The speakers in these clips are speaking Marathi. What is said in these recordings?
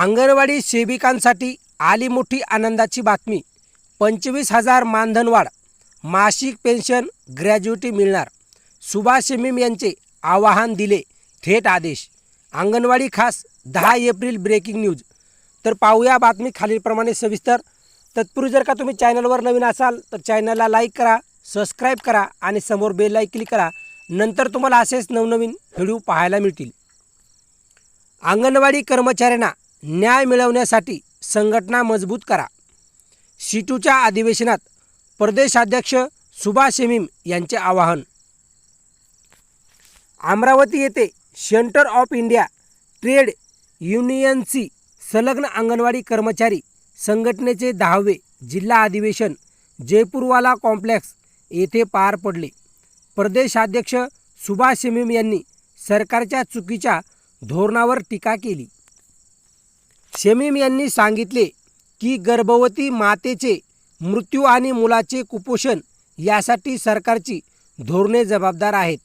अंगणवाडी सेविकांसाठी आली मोठी आनंदाची बातमी. पंचवीस हजार मानधनवाढ मासिक पेन्शन ग्रॅज्युटी मिळणार. सुभाष शेमीम यांचे आवाहन दिले थेट आदेश. अंगणवाडी खास दहा एप्रिल ब्रेकिंग न्यूज. तर पाहूया बातमी खालीलप्रमाणे सविस्तर. तत्पूर्वी जर का तुम्ही चॅनलवर नवीन असाल तर चॅनलला लाईक करा सबस्क्राईब करा आणि समोर बेल क्लिक करा. नंतर तुम्हाला असेच नवनवीन व्हिडिओ पाहायला मिळतील. अंगणवाडी कर्मचाऱ्यांना न्याय मिळवण्यासाठी संघटना मजबूत करा. सीटूच्या अधिवेशनात प्रदेशाध्यक्ष सुभाष शेमीम यांचे आवाहन. अमरावती येथे सेंटर ऑफ इंडिया ट्रेड युनियनची संलग्न अंगणवाडी कर्मचारी संघटनेचे दहावे जिल्हा अधिवेशन जयपूरवाला कॉम्प्लेक्स येथे पार पडले. प्रदेशाध्यक्ष सुभाष शेमीम यांनी सरकारच्या चुकीच्या धोरणावर टीका केली. शमीम यांनी सांगितले की गर्भवती मातेचे मृत्यू आणि मुलाचे कुपोषण यासाठी सरकारची धोरणे जबाबदार आहेत.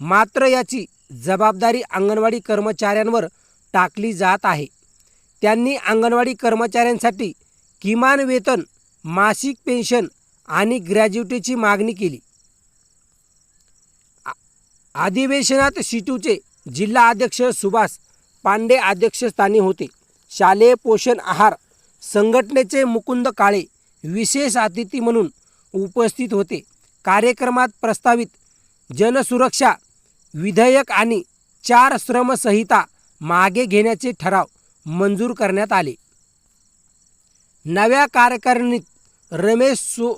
मात्र याची जबाबदारी अंगणवाडी कर्मचाऱ्यांवर टाकली जात आहे. त्यांनी अंगणवाडी कर्मचाऱ्यांसाठी किमान वेतन मासिक पेन्शन आणि ग्रॅज्युटीची मागणी केली. अधिवेशनात सिटूचे जिल्हा अध्यक्ष सुभाष पांडे अध्यक्षस्थानी होते. शालेय पोषण आहार संघटनेचे मुकुंद काळे विशेष अतिथी म्हणून उपस्थित होते. कार्यक्रमात प्रस्तावित जनसुरक्षा विधेयक आणि चार श्रमसंहिता मागे घेण्याचे ठराव मंजूर करण्यात आले. नव्या कार्यकारिणीत रमेश सो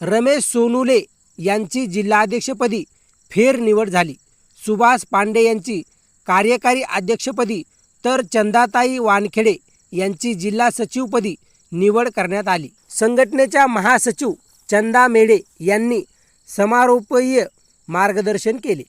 रमेश सोनुले यांची जिल्हाध्यक्षपदी फेरनिवड झाली. सुभाष पांडे यांची कार्यकारी अध्यक्षपदी तर चंदाताई वानखेडे यांची जिल्हा सचिवपदी निवड करण्यात आली. संघटनेच्या महासचिव चंदा मेढे यांनी समारोपीय मार्गदर्शन केले.